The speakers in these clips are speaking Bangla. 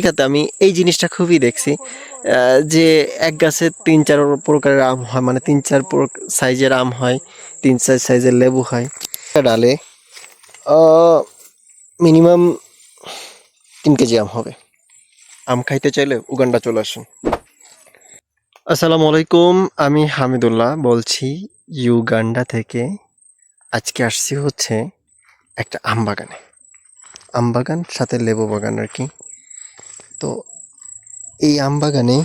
আফ্রিকাতে আমি এই জিনিসটা খুবই দেখছি যে এক গাছে তিন চার প্রকারের আম হয় মানে তিন চার সাইজের আম হয়, তিন চার সাইজের লেবু হয়। ডালে মিনিমাম তিন কেজি আম হবে। আম খাইতে চাইলে উগান্ডা চলে আসুন। আসসালামু আলাইকুম আমি হামিদুল্লাহ বলছি, ইউগান্ডা থেকে আজকে আসছি হচ্ছে একটা আম বাগানে। আম বাগান, সাথে লেবু বাগান আর কি। তো এই আম বাগানে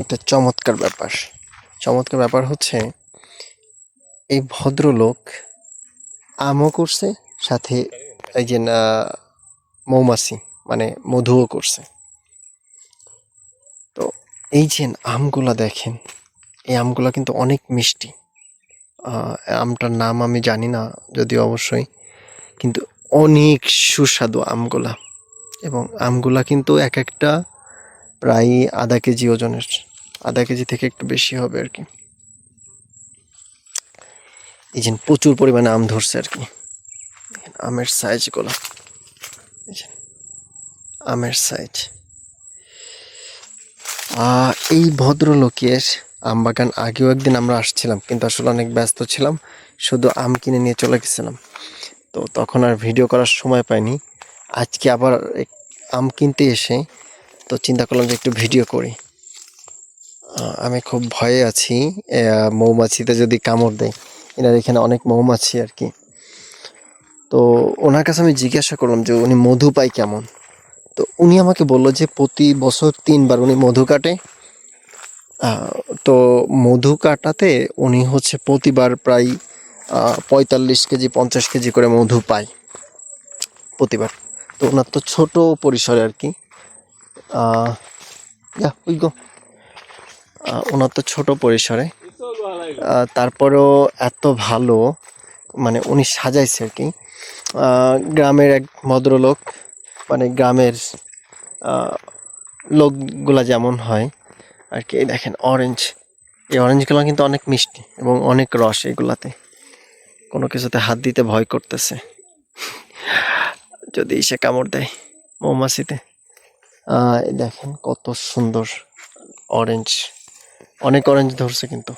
একটা চমৎকার ব্যাপার। চমৎকার ব্যাপার হচ্ছে এই ভদ্রলোক আমও করছে, সাথে এই যে মৌমাছি মানে মধুও করছে। তো এই যে আমগুলা দেখেন, এই আমগুলা কিন্তু অনেক মিষ্টি। আমটার নাম আমি জানি না, যদিও অবশ্যই, কিন্তু অনেক সুস্বাদু আমগুলা। এবং আমগুলা কিন্তু এক একটা প্রায় আধা কেজি ওজনের, আধা কেজি থেকে একটু বেশি হবে আর কি। এই যে প্রচুর পরিমাণে আম ধরছে আর কি। আমের সাইজগুলো এই আমের সাইজ এই ভদ্রলোকের আম বাগান আগেও একদিন আমরা আসছিলাম, কিন্তু আসলে অনেক ব্যস্ত ছিলাম, শুধু আম কিনে নিয়ে চলে গেছিলাম। তো তখন আর ভিডিও করার সময় পাইনি। আজকে আবার আম কিনতে এসে তো চিন্তা করলাম যে একটু ভিডিও করি। আমি খুব ভয়ে আছি। মৌমাছিতে যদি কামড় দেয়, এনার এখানে অনেক মৌমাছি আর কি। তো ওনার কাছে আমি জিজ্ঞাসা করলাম যে উনি মধু পায় কেমন? তো উনি আমাকে বলল যে প্রতি বছর তিনবার উনি মধু কাটে। তো মধু কাটাতে উনি হচ্ছে প্রতিবার প্রায় পঁয়তাল্লিশ কেজি, পঞ্চাশ কেজি করে মধু পায় প্রতিবার। তো ওনার তো ছোটো পরিসরে আর কি। যা গো। ওনার তো ছোট পরিসরে। তারপরেও এত ভালো মানে উনি সাজাইছে আর কি। গ্রামের এক ভদ্রলোক মানে গ্রামের লোকগুলা যেমন হয় আর কি। দেখেন অরেঞ্জ এই অরেঞ্জগুলো কিন্তু অনেক মিষ্টি এবং অনেক রস এগুলাতে। কোনো কিছুতে হাত দিতে ভয় করতেছে। যদি সে কামড় দেয় মৌমাছিতে। দেখেন কত সুন্দর অরেঞ্জ অনেক অরেঞ্জ ধরছে কিন্তু।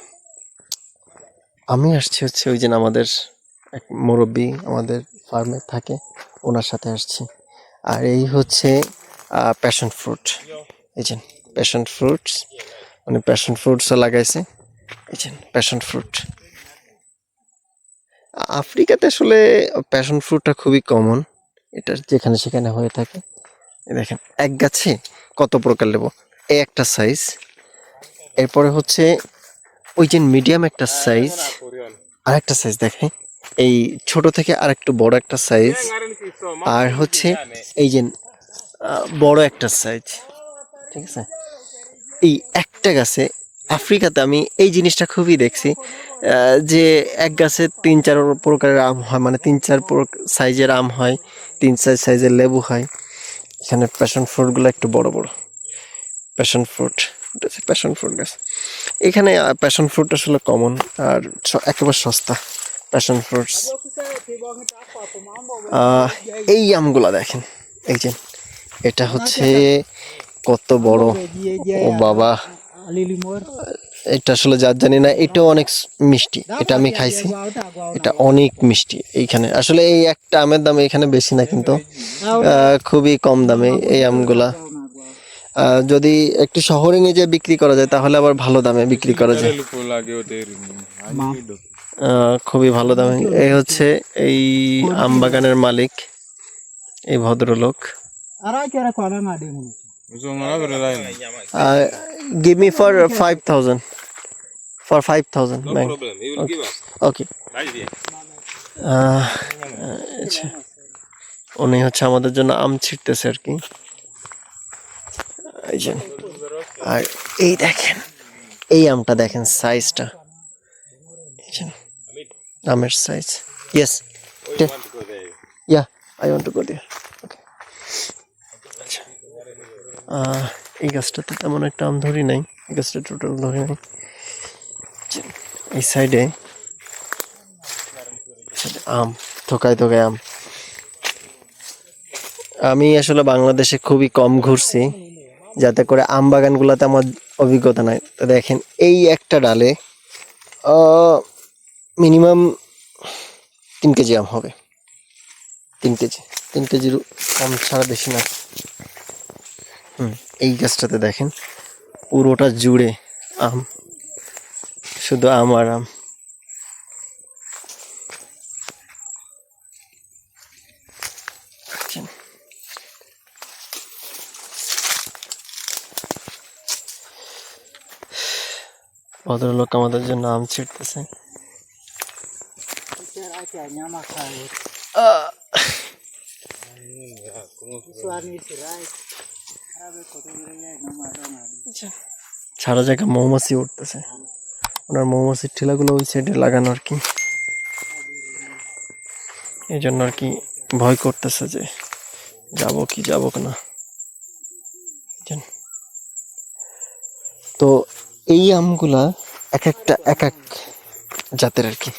আমি আসছি হচ্ছে ওই যে আমাদের এক মুরব্বী আমাদের ফার্মে থাকে, ওনার সাথে আসছি। আর এই হচ্ছে প্যাশন ফ্রুট এই যে প্যাশন ফ্রুটস মানে প্যাশন ফ্রুটসও লাগাইছে। এই যে প্যাশন ফ্রুট আফ্রিকাতে আসলে প্যাশন ফ্রুটটা খুবই কমন এটা যেখানে সেখানে হয়ে থাকে। দেখেন, এক গাছে কত প্রকার লেবু? এই একটা সাইজ এরপরে হচ্ছে ওই যে মিডিয়াম একটা সাইজ আর একটা সাইজ দেখে এই ছোট থেকে আর একটু বড় একটা সাইজ আর হচ্ছে এই যে বড় একটা সাইজ ঠিক আছে? এই একটা গাছে, আফ্রিকাতে আমি এই জিনিসটা খুবই দেখছি যে এক গাছে তিন চার প্রকারের আম হয় মানে তিন চার সাইজের আম হয়। তিন চার সাইজের লেবু হয় এখানে প্যাশন ফ্রুটগুলো একটু বড় বড়। প্যাশন ফ্রুট প্যাশন ফ্রুট গাছ। এখানে প্যাশন ফ্রুট আসলে কমন আর একেবারে সস্তা। প্যাশন ফ্রুটস এই আমগুলা দেখেন। এই যে, এটা হচ্ছে কত বড়। ও বাবা। এটা আসলে যার জানি না এটাও অনেক মিষ্টি। এটা আমি খাইছি। এটা অনেক মিষ্টি এইখানে। আসলে এই একটা আমের দাম এখানে বেশি না কিন্তু খুবই কম দামে এই আমগুলা। যদি একটু শহরে নিয়ে যেয়ে বিক্রি করা যায় তাহলে আবার ভালো দামে বিক্রি করা যায়। খুবই ভালো দামে। এই হচ্ছে এই আম বাগানের মালিক এই ভদ্রলোক। Give me for five thousand for five thousand okay আচ্ছা। উনি হচ্ছে আমাদের জন্য আম ছিটতেছে আর কি। এই যে আর এই দেখেন এই আমটা দেখেন সাইজটা আমের size yes yeah I want to go there okay আচ্ছা। এই গাছটাতে তেমন একটা আম ধরি নাই। এই গাছটা টোটাল ধরি নাই। এই সাইডে আম, থোকায় থোকায় আম। আমি আসলে বাংলাদেশে খুবই কম ঘুরছি, যাতে করে আম বাগানগুলোতে আমার অভিজ্ঞতা নাই। তো দেখেন, এই একটা ডালে মিনিমাম তিন কেজি আম হবে। তিন কেজি, তিন কেজির কম ছাড়া বেশি না। হুম, এই গাছটাতে দেখেন, পুরোটা জুড়ে আম। শুধু আম। আর আম ভদ্রলোক আমাদের জন্য আম ছিটতেছে। সারা জায়গায় মৌমাছি উঠতেছে। ওনার মৌমাছির ঠেলাগুলো ওই সাইডে লাগানো আর কি। এই জন্য আর কি ভয় করতেছে যে যাব কি যাব না? তো এই আমগুলা এক একটা এক এক জাতের আর কি।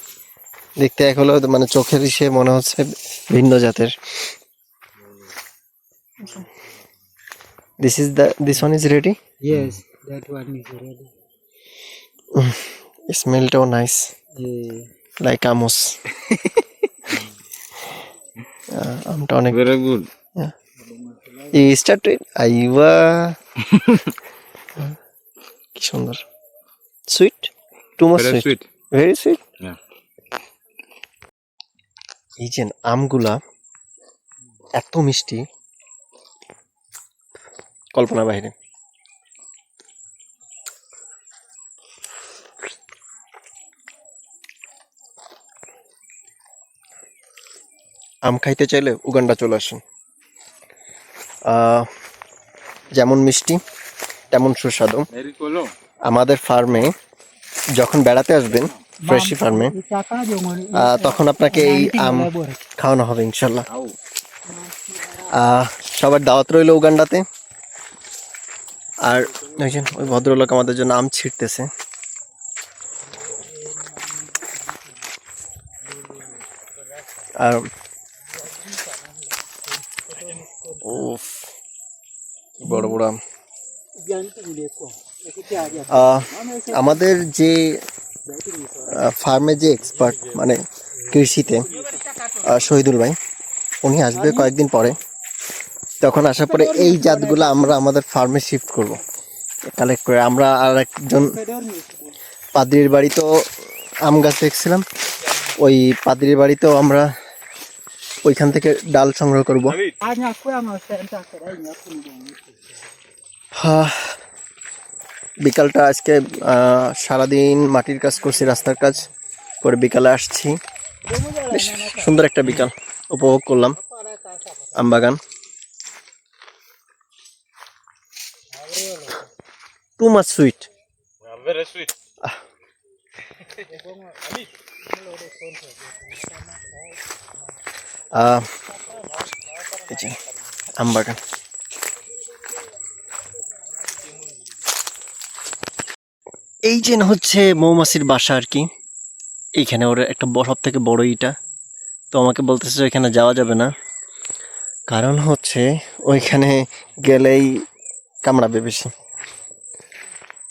দেখতে এক হলো মানে চোখের ইসে মনে হচ্ছে ভিন্ন জাতের। This is the this one is ready Yes, that one is ready. স্মেলটাও নাইস লাইক আমোস আমটা অনেক Very good. স্টার্টেড আইবা কি সুন্দর sweet too much sweet sweet. Very sweet এই যে আমগুলা এত মিষ্টি কল্পনা বাইরে আম খাইতে চাইলে উগান্ডা চলে আসুন। যেমন মিষ্টি তেমন সুস্বাদু। আমাদের ফার্মে যখন বেড়াতে আসবেন ফ্রেশি ফার্মে তখন আপনাকে এই আম খাওয়ানো হবে ইনশাল্লাহ। সবার দাওয়াত রইল উগান্ডাতে। আর যে ওই ভদ্রলোক আমাদের জন্য আম ছিটতেছে আর উফ কি বড় বড়। আম আমাদের যে ফার্মে যে এক্সপার্ট মানে কৃষিতে শহীদুল ভাই উনি আসবে কয়েকদিন পরে। তখন আসার পরে এই জাতগুলো আমরা আমাদের ফার্মে শিফট করব। কালেক্ট করে আমরা আর একজন পাদ্রির বাড়িতেও আম গাছ দেখছিলাম। ওই পাদ্রির বাড়িতেও আমরা ওইখান থেকে ডাল সংগ্রহ করব। বিকালটা আজকে সারাদিন মাটির কাজ করছি, রাস্তার কাজ করে বিকালে আসছি। বেশ সুন্দর একটা বিকাল উপভোগ করলাম, আমবাগান। Too much sweet Very sweet. আমবাগান এই যে হচ্ছে মৌমাছির বাসা আর কি, এইখানে ওর একটা সব থেকে বড় ইটা। তো আমাকে বলতেছে ওইখানে যাওয়া যাবে না। কারণ হচ্ছে ওইখানে গেলেই কামড়াবে বেশি।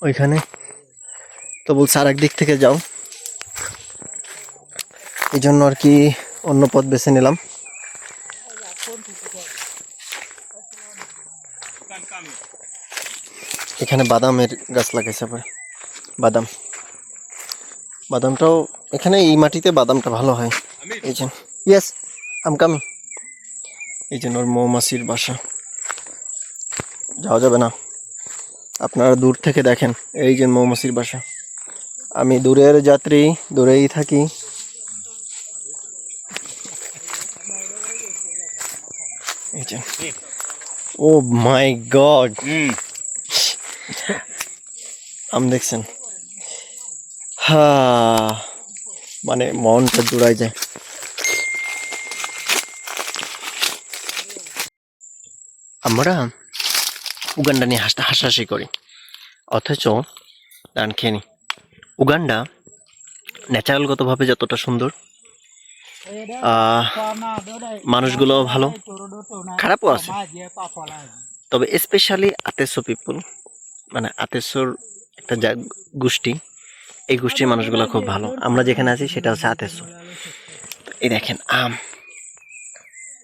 ওইখানে। তো বলছে আর দিক থেকে যাও। এই জন্য আর কি অন্য পথ বেছে নিলাম। এখানে বাদামের গাছ লাগাইছে আবার। বাদাম। বাদামটাও, এখানে এই মাটিতে বাদামটা ভালো হয়। এই যে ইয়েস আম কামি এই জন্য ওর মৌমাছির বাসা। যাওয়া যাবে না। আপনারা দূর থেকে দেখেন, এই যে মৌমাছির বাসা। আমি দূরের যাত্রী, দূরেই থাকি। ও মাই গড. আম দেখছেন। হা মানে মনটা জুড়াই যায়। আমরা উগান্ডা নিয়ে হাসতে হাসাহাসি করি। অথচ দান খেয়ে নি। উগান্ডা ন্যাচারালগতভাবে যতটা সুন্দর মানুষগুলো ভালো, খারাপও আছে। তবে স্পেশালি আতেসো পিপল মানে আতেসোর একটা গোষ্ঠী। এই গোষ্ঠীর মানুষগুলো খুব ভালো। আমরা যেখানে আছি সেটা হচ্ছে আতেসো। এই দেখেন, আম।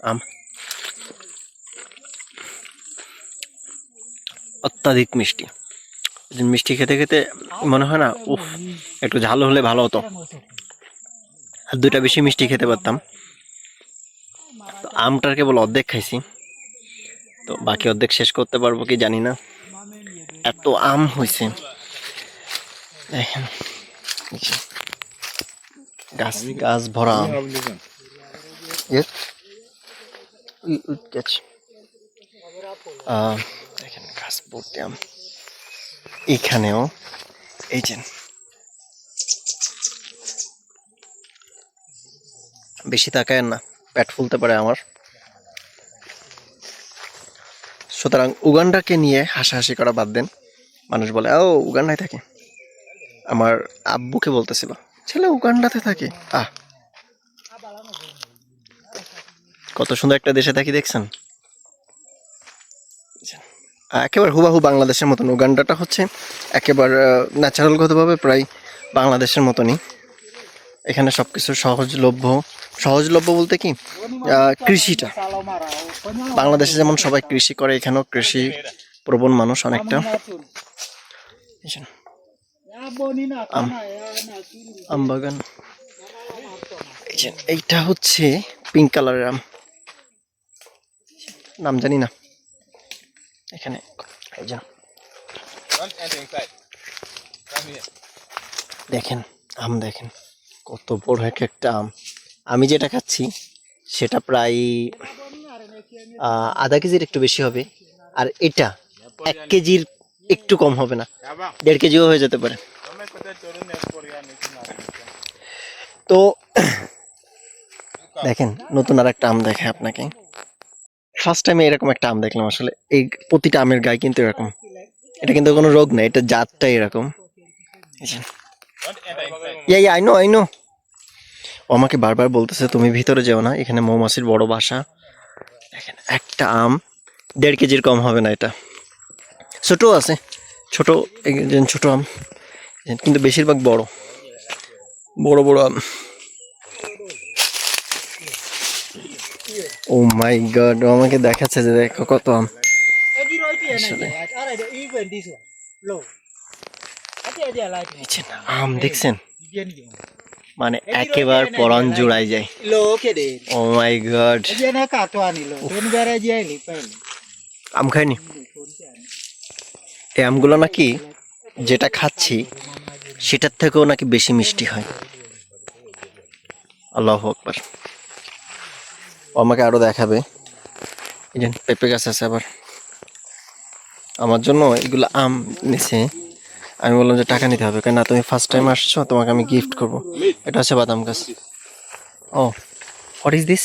আম। অত্যাধিক মিষ্টি। মিষ্টি খেতে খেতে মনে হয় না, উফ, একটু ঝাল হলে ভালো হতো। আর দুইটা বেশি মিষ্টি খেতে পারতাম। তো আমটার কেবল অর্ধেক খাইছি। তো বাকি অর্ধেক শেষ করতে পারব কি জানি না। এত আম হয়েছে দেখেন। গাছ গাছ ভরা দেখেন গাছ ভর্তি আম। এখানেও এই যে বেশি তাকায় না পেট ফুলতে পারে আমার। সুতরাং উগান্ডাকে নিয়ে হাসাহাসি করা বাদ দেন। মানুষ বলে ও উগান্ডায় থাকে। আমার আব্বুকে বলতেছিল। ছেলে উগান্ডাতে থাকে। আহ। কত সুন্দর একটা দেশে থাকি, দেখছেন? একেবারে হুবাহু বাংলাদেশের মতন। উগান্ডাটা হচ্ছে একেবারে ন্যাচারালগতভাবে প্রায় বাংলাদেশের মতনই। এখানে সব কিছু সহজলভ্য। সহজলভ্য বলতে কি? কৃষিটা। বাংলাদেশে যেমন সবাই কৃষি করে, এখানেও কৃষি প্রবণ মানুষ অনেকটা? আম বাগান এইটা হচ্ছে পিঙ্ক কালারের আম। নাম জানি না। এখানে এই যে। দেখেন আম দেখেন কত বড় এক একটা আম। আমি যেটা খাচ্ছি সেটা প্রায় আধা কেজির একটু বেশি হবে। আর এটা এক কেজির একটু কম হবে না। দেড় কেজিও হয়ে যেতে পারে। তো, দেখেন, নতুন আর একটা আম দেখে আপনাকে। ফার্স্ট টাইমে এরকম একটা আম দেখলাম আসলে। এই প্রতিটা আমের গায়ে কিন্তু এরকম। এটা কিন্তু কোনো রোগ নেই, এটা জাতটা এরকম। ইয়া ইয়া আই নো ও আমাকে বারবার বলতেছে, তুমি ভিতরে যেও না, এখানে মৌমাছির বড় বাসা। দেখেন, একটা আম দেড় কেজির কম হবে না এটা। ছোট আছে, ছোট যে ছোট আম। কিন্তু বেশিরভাগ বড়। বড় বড় ও মাই গড আমাকে দেখাচ্ছে যে দেখো কত আম। আম দেখছেন? মানে একেবারে পরান জোড়াই যায়। ও মাই গড। আম খাইনি এই আমগুলো নাকি যেটা খাচ্ছি সেটার থেকেও নাকি বেশি মিষ্টি হয়। আল্লাহ আকবার। ও আমাকে আরও দেখাবে। এই যে পেঁপে গাছ আছে আবার। আমার জন্য এগুলো আম নিছে। আমি বললাম যে টাকা নিতে হবে। কেন না তুমি ফার্স্ট টাইম আসছো তোমাকে আমি গিফট করব। এটা হচ্ছে বাদাম গাছ। ও what is this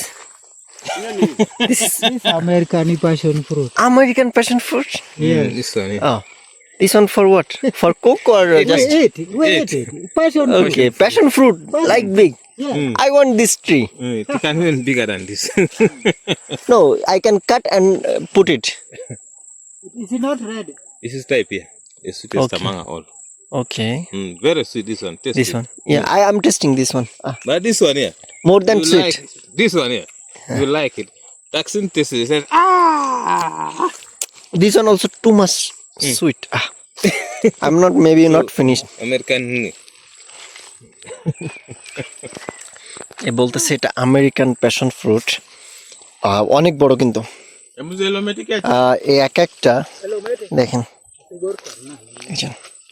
American passion fruit. American passion fruit Yes. This one, yeah. This one for what? For cook or just? Wait, wait, wait. Passion fruit. Okay, passion fruit, like big. Yeah. I want this tree. Mm, it can even bigger than this. No, I can cut and uh, put it. Is it. It is not red. this is type here. The sweetest Okay. among all. Okay, Mm, very sweet this one. Taste this it. one. Yeah, I am testing this one. Ah, But this one here. more than you sweet. like this one here. You like it. Taksin tastes it. He said, ah. This one also too much sweet. Ah. I'm not maybe not finished. American. mm, এ বলতেছে এটা আমেরিকান প্যাশন ফ্রুট অনেক বড় কিন্তু। এই এক একটা দেখেন।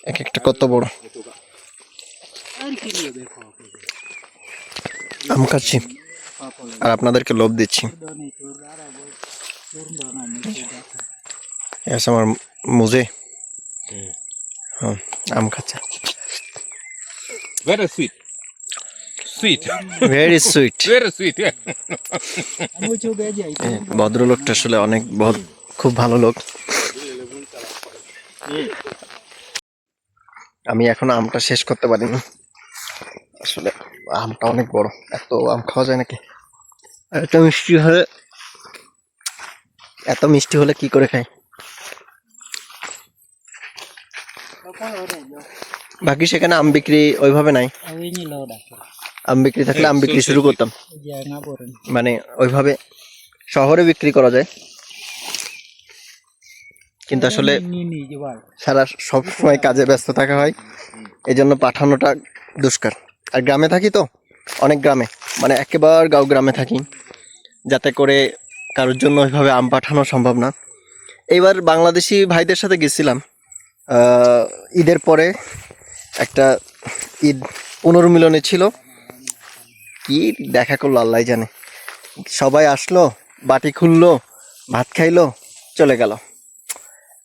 এক একটা কত বড়। আম খাচ্ছি। আর আপনাদেরকে লোভ দিচ্ছি। আমার মুজে আম খাচ্ছে Very sweet. Sweet. Very sweet very sweet. Yeah. Mucho bella. ভদ্রলোকটা আসলে অনেক বহুত খুব ভালো লোক আমি এখন আমটা শেষ করতে পারিনি আসলে আসলে আমটা অনেক বড় এত আম খাওয়া যায় নাকি এত মিষ্টি হলে এত মিষ্টি হলে কি করে খাই বাকি সেখানে আম বিক্রি ওইভাবে নাই. আম বিক্রি থাকলে আম বিক্রি শুরু করতাম। মানে ওইভাবে শহরে বিক্রি করা যায়। কিন্তু আসলে. সারা সব সময় কাজে ব্যস্ত থাকা হয়। এই জন্য পাঠানোটা দুষ্কার। আর গ্রামে থাকি তো? অনেক গ্রামে। মানে একেবারে গাঁও গ্রামে থাকি। যাতে করে কারোর জন্য ওইভাবে আম পাঠানো সম্ভব না। এইবার বাংলাদেশি ভাইদের সাথে গেছিলাম। ঈদের পরে একটা ঈদ পুনর্মিলনে ছিল। কি দেখা করল আল্লাহ জানে। সবাই আসলো, বাটি খুললো, ভাত খাইলো, চলে গেল।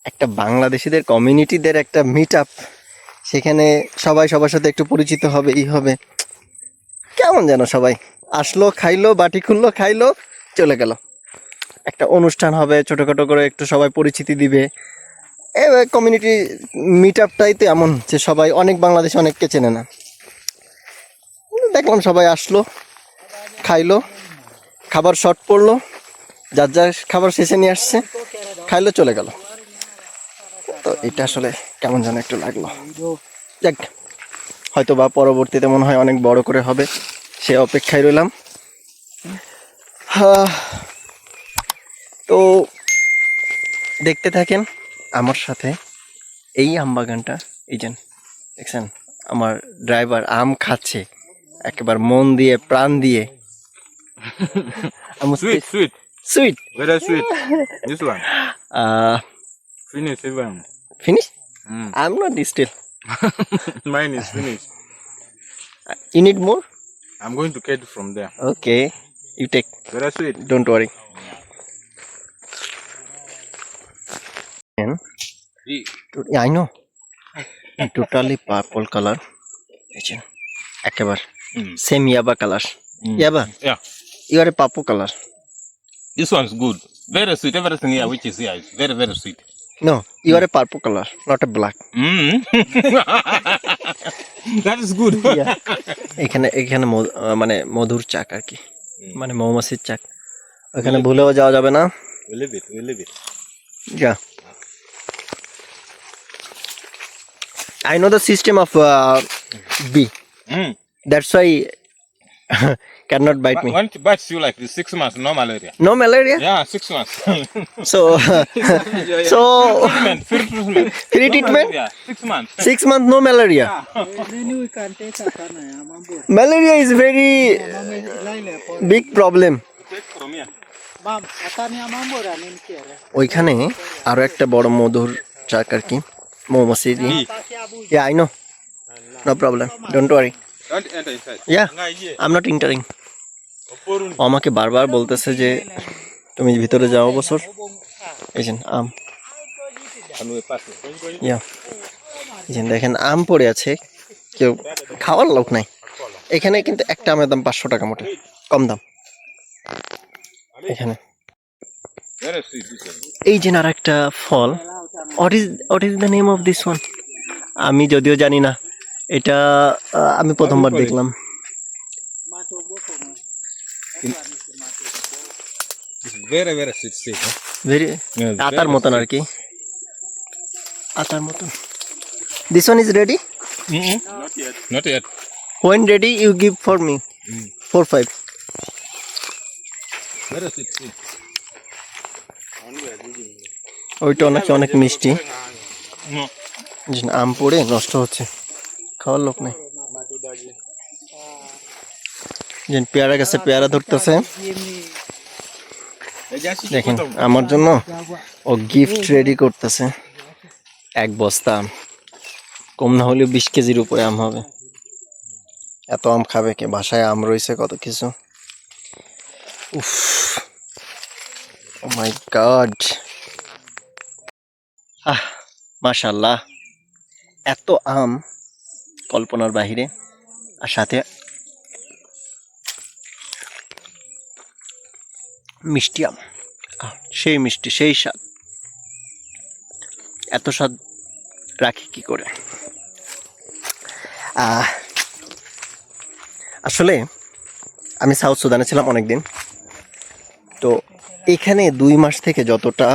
একটা বাংলাদেশিদের কমিউনিটিদের একটা মিট আপ সেখানে সবাই সবার সাথে একটু পরিচিত হবে, ই হবে। কেমন যেন সবাই। আসলো, খাইলো, বাটি খুললো, খাইলো, চলে গেল। একটা অনুষ্ঠান হবে, ছোটোখাটো করে একটু সবাই পরিচিতি দিবে। কমিউনিটি মিট আপটাই তো এমন যে সবাই, অনেক বাংলাদেশে অনেককে চেনে না। দেখলাম সবাই আসলো, খাইলো, খাবার শর্ট পড়ল যার যার খাবার শেষে নিয়ে আসছে, খাইলো, চলে গেল। তো এটা আসলে কেমন যেন একটু লাগল। যাক, হয়তো বা পরবর্তীতে মনে হয় অনেক বড় করে হবে, সে অপেক্ষায় রইলাম। তো দেখতে থাকেন আমার সাথে এই আম বাগানটা এই যেন দেখছেন আমার ড্রাইভার আম খাচ্ছে একবার মন দিয়ে প্রাণ দিয়ে। আমি finish even finish I am finish you need more I am going to get from there okay you take very sweet don't worry E- yeah, I know totally purple color দেখছেন একেবারে Mm. সেম ইয়াবা কালার ইয়াবা a Papu colour This one's good. Very sweet. Everything here, which is here, is very, very sweet. No you are a purple colour not a black Mm. that is good. এখানে এখানে মানে মধুর চাক আর কি মানে মৌমাছির চাক ওখানে ভুলেও যাওয়া যাবে না we I know the system of uh, bee. Mm. That's why cannot bite But me. When it bites you like this, six months, no malaria. No malaria. Yeah, six months. So, so treatment, free treatment. free treatment. Yeah, six months. Six months no malaria. Ini ikan tesa sana ya mambu. Malaria is very Mama lain po. big problem. Take from here. Mam, atanya mambu ran ini kira. ওইখানে আরো একটা বড় মধুর চাক আর কি Bee. Pasti abu. Yeah, I know. No problem. Don't worry. Don't enter inside. Yeah, I'm not entering. আমাকে বারবার বলতেছে যে তুমি ভিতরে যাও বছর এই আম e. ইয়া দেখেন আম পড়ে আছে কেউ খাওয়ার লোক নাই এখানে কিন্তু একটা আমের দাম পাঁচশো টাকা মোটে কম দাম এখানে. এই যে আর একটা ফল what is what is the name of this one আমি যদিও জানি না। এটা আমি প্রথমবার দেখলাম। আতার মতন আর কি আতার মতন। This one is ready. When ready you give for me. Four five. ওইটা নাকি অনেক মিষ্টি। আম পড়ে, নষ্ট হচ্ছে। খাওয়ার লোক নেই। পেয়ারা গাছে পেয়ারা ধরতেছে। দেখেন, আমার জন্য ও গিফট রেডি করতেছে। এক বস্তা আম। কম না হলেও বিশ কেজির উপরে আম হবে। এত আম খাবে কে? বাসায় আম রয়েছে কত কিছু। উফ। মাই গড আহ মাশাল্লাহ এত আম কল্পনার বাহিরে। আর সাথে মিষ্টি আম। সেই মিষ্টি, সেই স্বাদ। এত স্বাদ রাখি কি করে? আসলে আমি সাউথ সুদানে ছিলাম অনেক দিন তো এখানে দুই মাস থেকে যতটা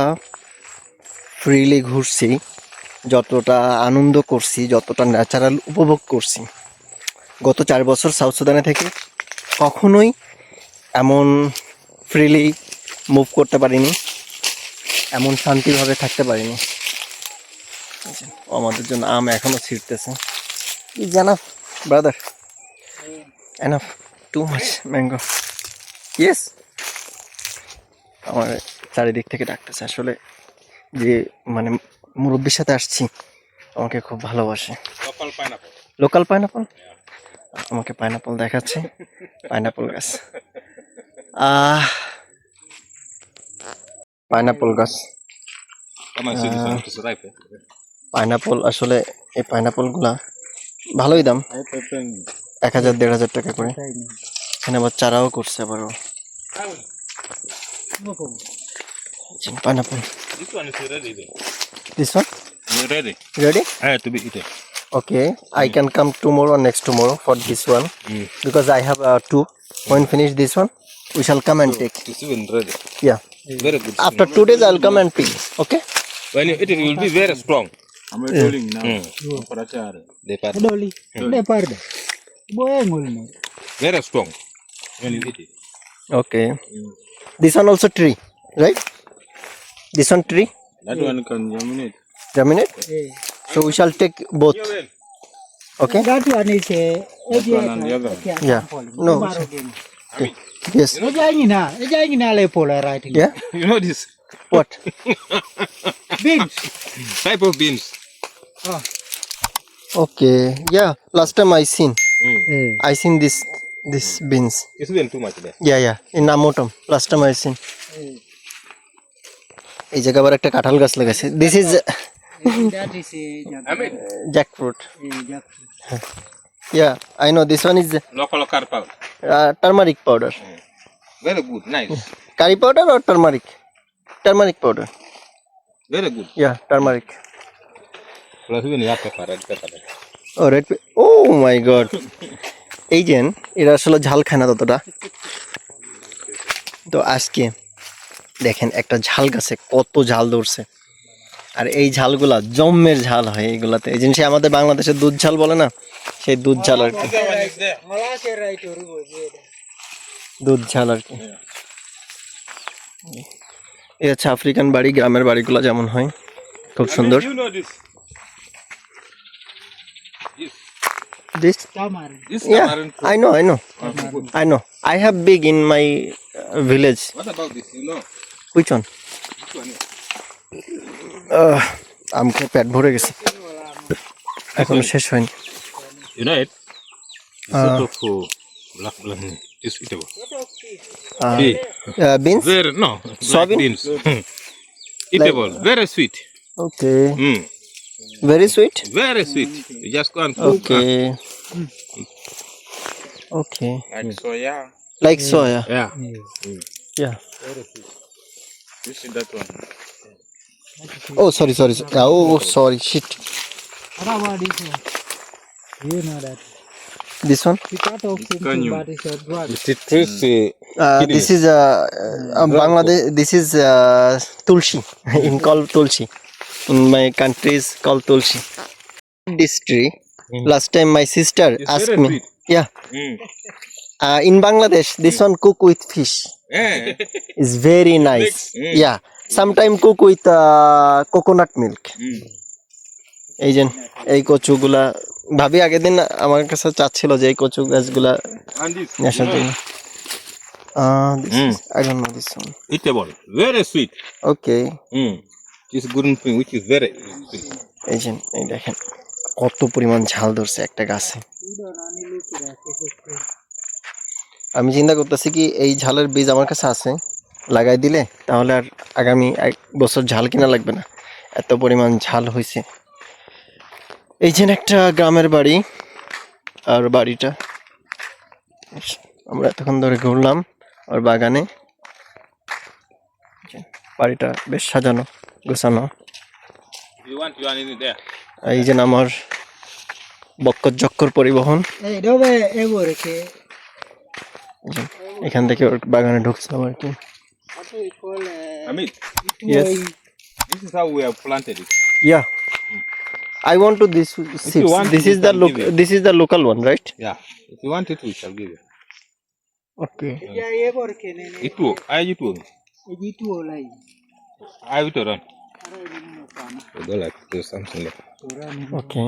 ফ্রিলি ঘুরছি যতটা আনন্দ করছি, যতটা ন্যাচারাল উপভোগ করছি, গত চার বছর সাউথ সুদানে থেকে কখনোই এমন ফ্রিলি মুভ করতে পারিনি, এমন শান্তিভাবে থাকতে পারিনি। আমাদের জন্য আম এখনও ছিঁড়তেছে। Is enough brother enough too much mango yes আমার চারিদিক থেকে ডাকতেছে। আসলে যে মানে মুরব্বীর সাথে আসছি। আমাকে খুব ভালোবাসে। লোকাল পাইনাপল আমাকে পাইনাপল দেখাচ্ছে। পাইনাপল গাছ। আহ পাইনাপল গাছ। Ripe. eh? পাইনাপল আসলে এই পাইনাপলগুলা ভালোই দাম। এক হাজার দেড় হাজার টাকা করে। এখানে আবার চারাও করছে আবারও। This one is ready. Then. This one? You're ready. Ready? I have to be eaten. Okay, mm. I can come tomorrow next tomorrow for this one mm. because I have uh, two. When finish this one, we shall come and take. This is ready. Yeah. Very good. After two days, I'll come and pick. Okay. When you eat it, will be very strong. I'm yeah. telling mm. now. Mm. Oh, Depart. They Depart. Mm. Boy, Very strong. When you eat it. Okay. Mm. This one also tree, right? This one tree. That one can germinate. Germinate. Eh. So we shall take both. Okay. That one is a. one and the other. Yeah. No. Okay. Yes. Ejangi na, ejangi na le pola right. Yeah. You know this What? Beans. type of beans. Ah. Okay. Yeah. Last time I seen, Mm. I seen this this beans. It's even too much there. Yeah, yeah. In Namotam. Last time I seen. এই জায়গা আবার একটা কাঁঠাল গাছ লাগাইছে। This is jackfruit yeah I know this one is local carpal turmeric powder very good nice curry powder or turmeric turmeric powder very good yeah turmeric O red oh my god এই যে এরা আসলে ঝাল খায় না ততটা। তো আজকে দেখেন একটা ঝাল গাছে কত ঝাল ধরছে। আর এই ঝালগুলা জম্মের ঝাল হয় এইগুলাতে। এই জিনিস আমাদের বাংলাদেশের দুধ ঝাল বলে না, সেই দুধ ঝাল আর কি। দুধ ঝাল আর কি। এ হচ্ছে আফ্রিকান বাড়ি, গ্রামের বাড়িগুলো যেমন হয়, খুব সুন্দর। I know I know I know I have big in my village Which one? This one here. Uh, আম খেয়ে পেট ভরে গেছে এখনও শেষ হয়নি You know it? It's Uh, sort of uh, black, black. It's eatable. Uh, Bee. uh, beans? Very, no. Like Soybean? beans. eatable. Very sweet. Okay. Mm. Very sweet? Very sweet. You see that one? Oh, sorry, sorry. Yeah, Oh, sorry. Shit. What about this one? You know that. This one? Uh, Uh, this is uh, uh, Bangladesh. This is uh, tulsi. in called tulsi. In my country is called tulsi. This tree. Mm. Last time my sister asked me. Yeah. mm. Uh, in Bangladesh, this one cook with fish. Is very nice. Mm. Yeah. Sometime cook with uh, coconut milk. Mm. এই যে এই কচুগুলা ভাবি আগের দিন আমার কাছে চাচ্ছিল যে এই কচু গাছগুলা And this. আসার জন্য Uh, this Mm. is, I don't know this one. eatable. Very sweet. Okay. Mm. This green thing which is very sweet. এই যে এই দেখেন কত পরিমাণ ঝাল ধরছে একটা গাছে আমি চিন্তা করতেছি কি এই ঝালের বীজ আমার কাছে আছে, লাগাই দিলে তাহলে আর আগামী এক বছর ঝাল কিনা লাগবে না। এত পরিমাণ ঝাল হয়েছে এই যে একটা গ্রামের বাড়ি, আর বাড়িটা। আমরা এতক্ষণ ধরে ঘুরলাম, আর বাগানে। বাড়িটা বেশ সাজানো, গোছানো. এই যে আমার বক্কর জক্কর পরিবহন। এখান থেকে ওর বাগানে ঢুকছিলাম আর কি Amit, Yes. this is how we have planted it. Yeah. I want to this seeds. want, This we is the can loc give you. this is the local one, right? Yeah. If you want it, we shall give you. Okay. Itu, ayo itu. Ayo itu run. Udah lah, itu something like. Okay.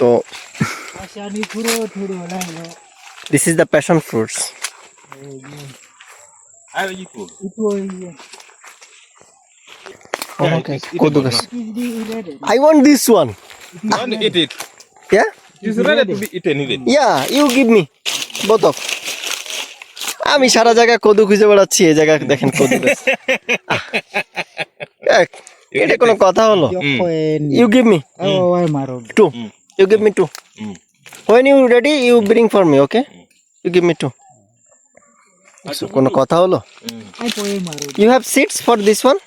তো this is the passion fruits I want this one You want to eat it? It's ready to be eaten, even. You give me both of আমি সারা জায়গায় কদু খুঁজে বেড়াচ্ছি এই জায়গায় দেখেন কদু এটা কোনো কথা হলো? You give me two You give me two Mm. When you ready you bring for me okay you give me two কোনো কথা হলো you have seats for this one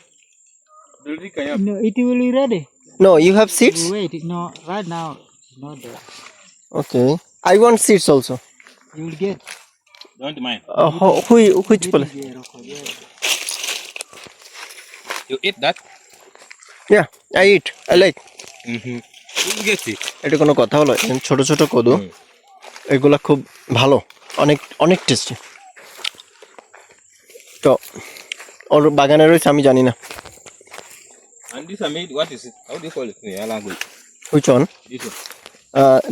No, it will be ready. No you have seats Wait, no, right now, not there. Okay I want seats also You will get Don't mind. Hui which place there. okay, yeah. You eat that? Yeah I eat I like Mm-hmm. এটা কোনো কথা হলো ছোট ছোট কদু এগুলা খুব ভালো অনেক অনেক টেস্টি তো ওর বাগানে রয়েছে আমি জানি না।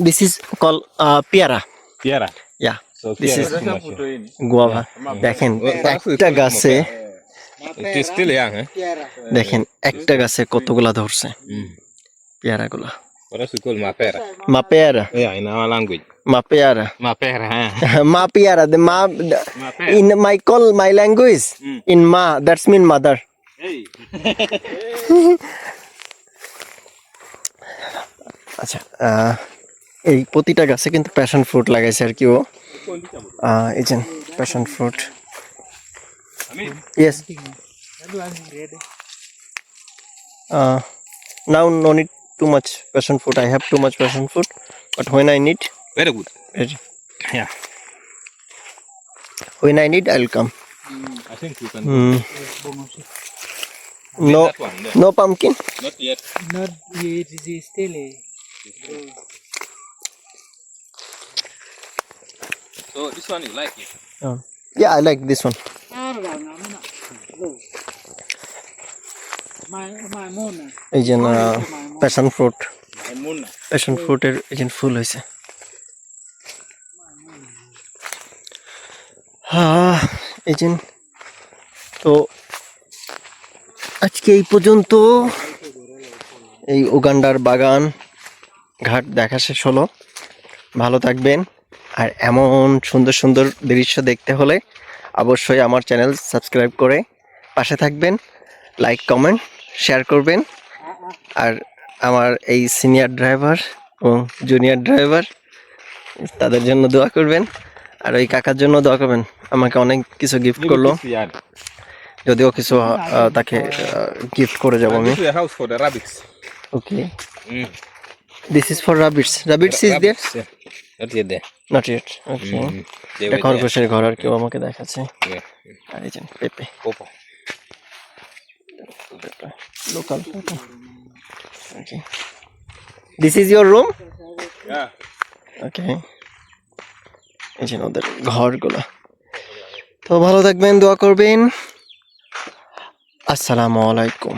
দিস ইজ কল পেয়ারা পেয়ারা ইয়া দেখেন একটা গাছে দেখেন একটা গাছে কতগুলা ধরছে। পেয়ারা গুলা What else we call mapera? মা পেয়ারা Yeah, in our language. মা পেয়ারা Mapera, huh? মা পেয়ারা the মা Mapera. in my call my language Mm. in ma that's mean mother Hey. আচ্ছা আহ, এই প্রতিটা গাছে কিন্তু প্যাশন ফ্রুট লাগাইছে আর কি ও আহ, এই যে passion fruit Amin. Yes That one is ready. Now no need too much passion fruit. I have too much passion fruit, but when I need, very good. Very, yeah. When I need, I'll come. Mm, I think you can. Mm. No, one, no, pumpkin. Not yet. Not yet. It is still a. So this one you like it? Uh, yeah, I like this one. এই যে প্যাশন ফ্রুট প্যাশন ফ্রুটের এই যে ফুল হয়েছে। হ্যাঁ এই যে তো আজকে এই পর্যন্ত এই উগান্ডার বাগান ঘাট দেখা শেষ হলো। ভালো থাকবেন। আর এমন সুন্দর সুন্দর দৃশ্য দেখতে হলে অবশ্যই আমার চ্যানেল সাবস্ক্রাইব করে পাশে থাকবেন। লাইক কমেন্ট শেয়ার করবেন। আর আমার এই সিনিয়র ড্রাইভার এবং জুনিয়র ড্রাইভার তাদের জন্য দোয়া করবেন। আর ওই কাকার জন্য দোয়া করবেন। আমাকে অনেক কিছু গিফট করল. যদিও কিছু তাকে গিফট করে যাব আমি. Okay. This is for rabbits rabbits is there not yet okay. খরগোশের ঘর আর কেউ আমাকে দেখাচ্ছে। Yeah. আর এই যে পেঁপে। লোকাল পেঁপে okay this is your room Yeah. Okay এই যে ওদের ঘরগুলো। তো ভালো থাকবেন দোয়া করবেন। আসসালামু আলাইকুম।